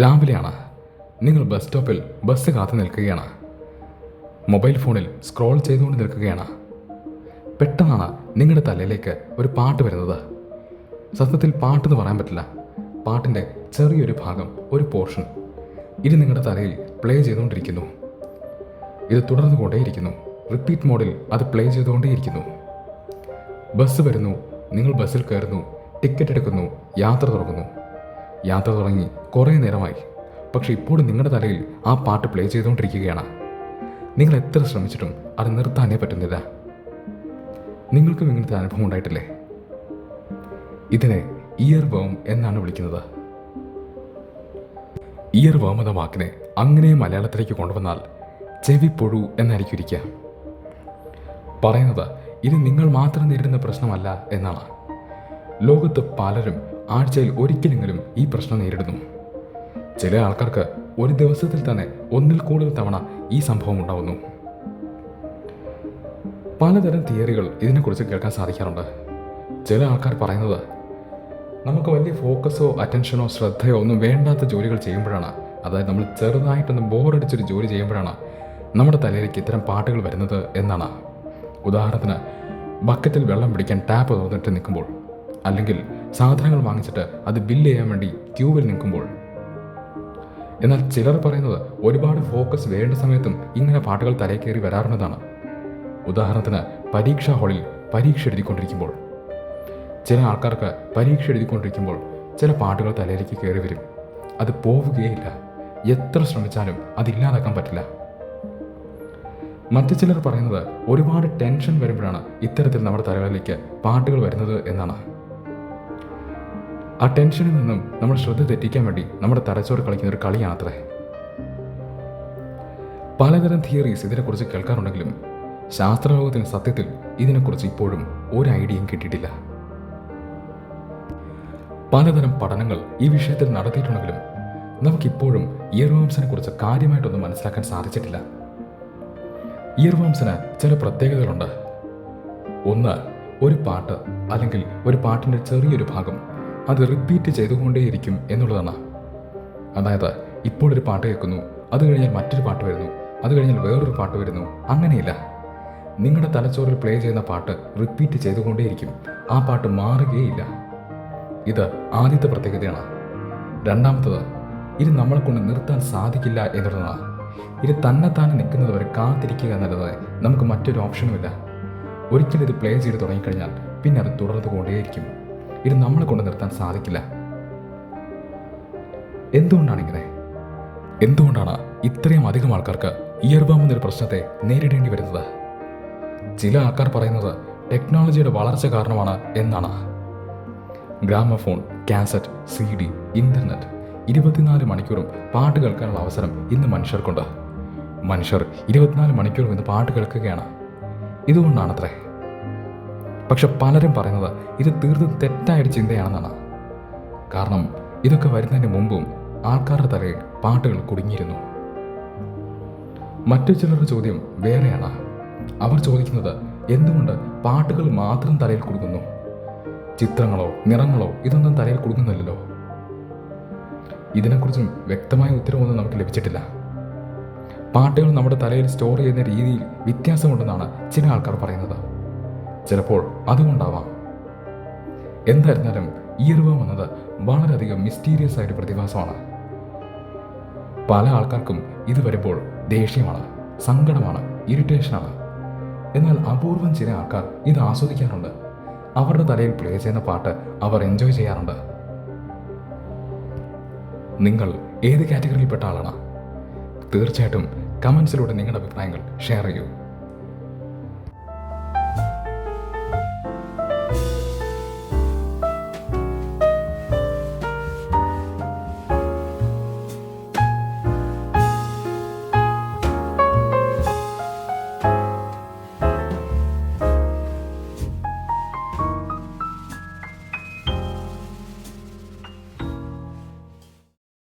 രാവിലെയാണ് നിങ്ങൾ ബസ് സ്റ്റോപ്പിൽ ബസ് കാത്തു നിൽക്കുകയാണ്. മൊബൈൽ ഫോണിൽ സ്ക്രോൾ ചെയ്തുകൊണ്ട് നിൽക്കുകയാണ്. പെട്ടെന്നാണ് നിങ്ങളുടെ തലയിലേക്ക് ഒരു പാട്ട് വരുന്നത്. സത്യത്തിൽ പാട്ടെന്ന് പറയാൻ പറ്റില്ല. പാട്ടിന്റെ ചെറിയൊരു ഭാഗം ഒരു പോർഷൻ. ഇത് നിങ്ങളുടെ തലയിൽ പ്ലേ ചെയ്തുകൊണ്ടിരിക്കുന്നു. ഇത് തുടർന്നു കൊണ്ടേയിരിക്കുന്നു റിപ്പീറ്റ് മോഡിൽ അത് പ്ലേ ചെയ്തുകൊണ്ടേയിരിക്കുന്നു. ബസ് വരുന്നു. നിങ്ങൾ ബസ്സിൽ കയറുന്നു. ടിക്കറ്റ് എടുക്കുന്നു. യാത്ര തുടങ്ങുന്നു. യാത്ര തുടങ്ങി കുറേ നേരമായി. പക്ഷെ ഇപ്പോഴും നിങ്ങളുടെ തലയിൽ ആ പാട്ട് പ്ലേ ചെയ്തുകൊണ്ടിരിക്കുകയാണ്. നിങ്ങൾ എത്ര ശ്രമിച്ചിട്ടും അത് നിർത്താനേ പറ്റുന്നില്ല. നിങ്ങൾക്കും ഇങ്ങനത്തെ അനുഭവം ഉണ്ടായിട്ടില്ലേ? ഇതിനെ ഇയർ വേം എന്നാണ് വിളിക്കുന്നത്. ഇയർ വേം എന്ന വാക്കിനെ അങ്ങനെ മലയാളത്തിലേക്ക് കൊണ്ടുവന്നാൽ ചെവി പുഴു എന്നായിരിക്കും ഇരിക്കുക. പറയുന്നത് ഇത് നിങ്ങൾ മാത്രം നേരിടുന്ന പ്രശ്നമല്ല എന്നാണ്. ലോകത്ത് പലരും ആഴ്ചയിൽ ഒരിക്കലെങ്കിലും ഈ പ്രശ്നം നേരിടുന്നു. ചില ആൾക്കാർക്ക് ഒരു ദിവസത്തിൽ തന്നെ ഒന്നിൽ കൂടുതൽ തവണ ഈ സംഭവം ഉണ്ടാവുന്നു. പലതരം തിയറികൾ ഇതിനെക്കുറിച്ച് കേൾക്കാൻ സാധിക്കാറുണ്ട്. ചില ആൾക്കാർ പറയുന്നത് നമുക്ക് വലിയ ഫോക്കസോ അറ്റൻഷനോ ശ്രദ്ധയോ ഒന്നും വേണ്ടാത്ത ജോലികൾ ചെയ്യുമ്പോഴാണ്. അതായത് നമ്മൾ ചെറുതായിട്ടൊന്ന് ബോറടിച്ചൊരു ജോലി ചെയ്യുമ്പോഴാണ് നമ്മുടെ തലയിലേക്ക് ഇത്തരം പാട്ടുകൾ വരുന്നത് എന്നാണ്. ഉദാഹരണത്തിന് ബക്കറ്റിൽ വെള്ളം പിടിക്കാൻ ടാപ്പ് തുറന്നിട്ട് നിൽക്കുമ്പോൾ അല്ലെങ്കിൽ സാധനങ്ങൾ വാങ്ങിച്ചിട്ട് അത് ബില്ല് ചെയ്യാൻ വേണ്ടി ക്യൂവിൽ നിൽക്കുമ്പോൾ. എന്നാൽ ചിലർ പറയുന്നത് ഒരുപാട് ഫോക്കസ് വേണ്ട സമയത്തും ഇങ്ങനെ പാട്ടുകൾ തലേ കയറി വരാറുള്ളതാണ്. ഉദാഹരണത്തിന് പരീക്ഷാ ഹാളിൽ പരീക്ഷ എഴുതിക്കൊണ്ടിരിക്കുമ്പോൾ. ചില ആൾക്കാർക്ക് പരീക്ഷ എഴുതിക്കൊണ്ടിരിക്കുമ്പോൾ ചില പാട്ടുകൾ തലയിലേക്ക് കയറി വരും. അത് പോവുകയില്ല. എത്ര ശ്രമിച്ചാലും അതില്ലാതാക്കാൻ പറ്റില്ല. മറ്റു ചിലർ പറയുന്നത് ഒരുപാട് ടെൻഷൻ വരുമ്പോഴാണ് ഇത്തരത്തിൽ നമ്മുടെ തലകളിലേക്ക് പാട്ടുകൾ വരുന്നത് എന്നാണ്. ആ ടെൻഷനിൽ നിന്നും നമ്മൾ ശ്രദ്ധ തെറ്റിക്കാൻ വേണ്ടി നമ്മുടെ തലച്ചോറ് കളിക്കുന്ന ഒരു കളിയാണത്രേ. പലതരം തിയറീസ് ഇതിനെക്കുറിച്ച് കേൾക്കാറുണ്ടെങ്കിലും ശാസ്ത്രലോകത്തിന് സത്യത്തിൽ ഇതിനെക്കുറിച്ച് ഇപ്പോഴും ഒരു ഐഡിയയും കിട്ടിയിട്ടില്ല. പലതരം പഠനങ്ങൾ ഈ വിഷയത്തിൽ നടത്തിയിട്ടുണ്ടെങ്കിലും നമുക്കിപ്പോഴും ഇയർവേംസിനെ കുറിച്ച് കാര്യമായിട്ടൊന്നും മനസ്സിലാക്കാൻ സാധിച്ചിട്ടില്ല. ഇയർവേംസിന് ചില പ്രത്യേകതകളുണ്ട്. ഒന്ന് ഒരു പാട്ട് അല്ലെങ്കിൽ ഒരു പാട്ടിന്റെ ചെറിയൊരു ഭാഗം അത് റിപ്പീറ്റ് ചെയ്തുകൊണ്ടേയിരിക്കും എന്നുള്ളതാണ്. അതായത് ഇപ്പോൾ ഒരു പാട്ട് കേൾക്കുന്നു അത് കഴിഞ്ഞാൽ മറ്റൊരു പാട്ട് വരുന്നു അത് കഴിഞ്ഞാൽ വേറൊരു പാട്ട് വരുന്നു അങ്ങനെയില്ല. നിങ്ങളുടെ തലച്ചോറിൽ പ്ലേ ചെയ്യുന്ന പാട്ട് റിപ്പീറ്റ് ചെയ്തുകൊണ്ടേയിരിക്കും ആ പാട്ട് മാറുകയില്ല. ഇത് ആദ്യത്തെ പ്രത്യേകതയാണ്. രണ്ടാമത്തത് ഇത് നമ്മളെ കൊണ്ട് നിർത്താൻ സാധിക്കില്ല എന്നുള്ളതാണ്. ഇത് തന്നെത്താനെ നിൽക്കുന്നത് വരെ കാത്തിരിക്കുക എന്നുള്ളതായി നമുക്ക് മറ്റൊരു ഓപ്ഷനുമില്ല ഒരിക്കലും ഇത് പ്ലേ ചെയ്ത് തുടങ്ങിക്കഴിഞ്ഞാൽ പിന്നെ അത് തുടർന്നു കൊണ്ടേയിരിക്കും ഇത് നമ്മളെ കൊണ്ട് നിർത്താൻ സാധിക്കില്ല. എന്തുകൊണ്ടാണ് ഇങ്ങനെ? എന്തുകൊണ്ടാണ് ഇത്രയും അധികം ആൾക്കാർക്ക് ഇയർബാം എന്നൊരു പ്രശ്നത്തെ നേരിടേണ്ടി വരുന്നത്? ചില ആൾക്കാർ പറയുന്നത് ടെക്നോളജിയുടെ വളർച്ച കാരണമാണ് എന്നാണ്. Gramophone cassette C D internet ഇരുപത്തിനാല് മണിക്കൂറും പാട്ട് കേൾക്കാനുള്ള അവസരം ഇന്ന് മനുഷ്യർക്കുണ്ട്. മനുഷ്യർ ഇരുപത്തിനാല് മണിക്കൂറും ഇന്ന് പാട്ട് കേൾക്കുകയാണ്. ഇതുകൊണ്ടാണത്രേ. പക്ഷെ പലരും പറയുന്നത് ഇത് തീർത്തും തെറ്റായൊരു ചിന്തയാണെന്നാണ്. കാരണം ഇതൊക്കെ വരുന്നതിന് മുമ്പും ആൾക്കാരുടെ തലയിൽ പാട്ടുകൾ കുടുങ്ങിയിരുന്നു. മറ്റു ചിലരുടെ ചോദ്യം വേറെയാണ്. അവർ ചോദിക്കുന്നത് എന്തുകൊണ്ട് പാട്ടുകൾ മാത്രം തലയിൽ കുടുങ്ങുന്നു? ചിത്രങ്ങളോ നിറങ്ങളോ ഇതൊന്നും തലയിൽ കുടുങ്ങുന്നില്ലല്ലോ. ഇതിനെക്കുറിച്ചും വ്യക്തമായ ഉത്തരവൊന്നും നമുക്ക് ലഭിച്ചിട്ടില്ല. പാട്ടുകൾ നമ്മുടെ തലയിൽ സ്റ്റോർ ചെയ്യുന്ന രീതിയിൽ വ്യത്യാസമുണ്ടെന്നാണ് ചില ആൾക്കാർ പറയുന്നത്. ചിലപ്പോൾ അതുകൊണ്ടാവാം. എന്തായിരുന്നാലും ഈ എന്നത് വളരെയധികം മിസ്റ്റീരിയസ് ആയൊരു പ്രതിഭാസമാണ്. പല ആൾക്കാർക്കും ഇത് വരുമ്പോൾ ദേഷ്യമാണ് സങ്കടമാണ് ഇറിറ്റേഷനാണ് എന്നാൽ അപൂർവം ചില ആൾക്കാർ ഇത് ആസ്വദിക്കാറുണ്ട്. അവരുടെ തലയിൽ പ്ലേ ചെയ്യുന്ന പാട്ട് അവർ എൻജോയ് ചെയ്യാറുണ്ട്. നിങ്ങൾ ഏത് കാറ്റഗറിയിൽപ്പെട്ട ആളാണ്? തീർച്ചയായിട്ടും കമൻസിലൂടെ നിങ്ങളുടെ അഭിപ്രായങ്ങൾ ഷെയർ ചെയ്യൂ.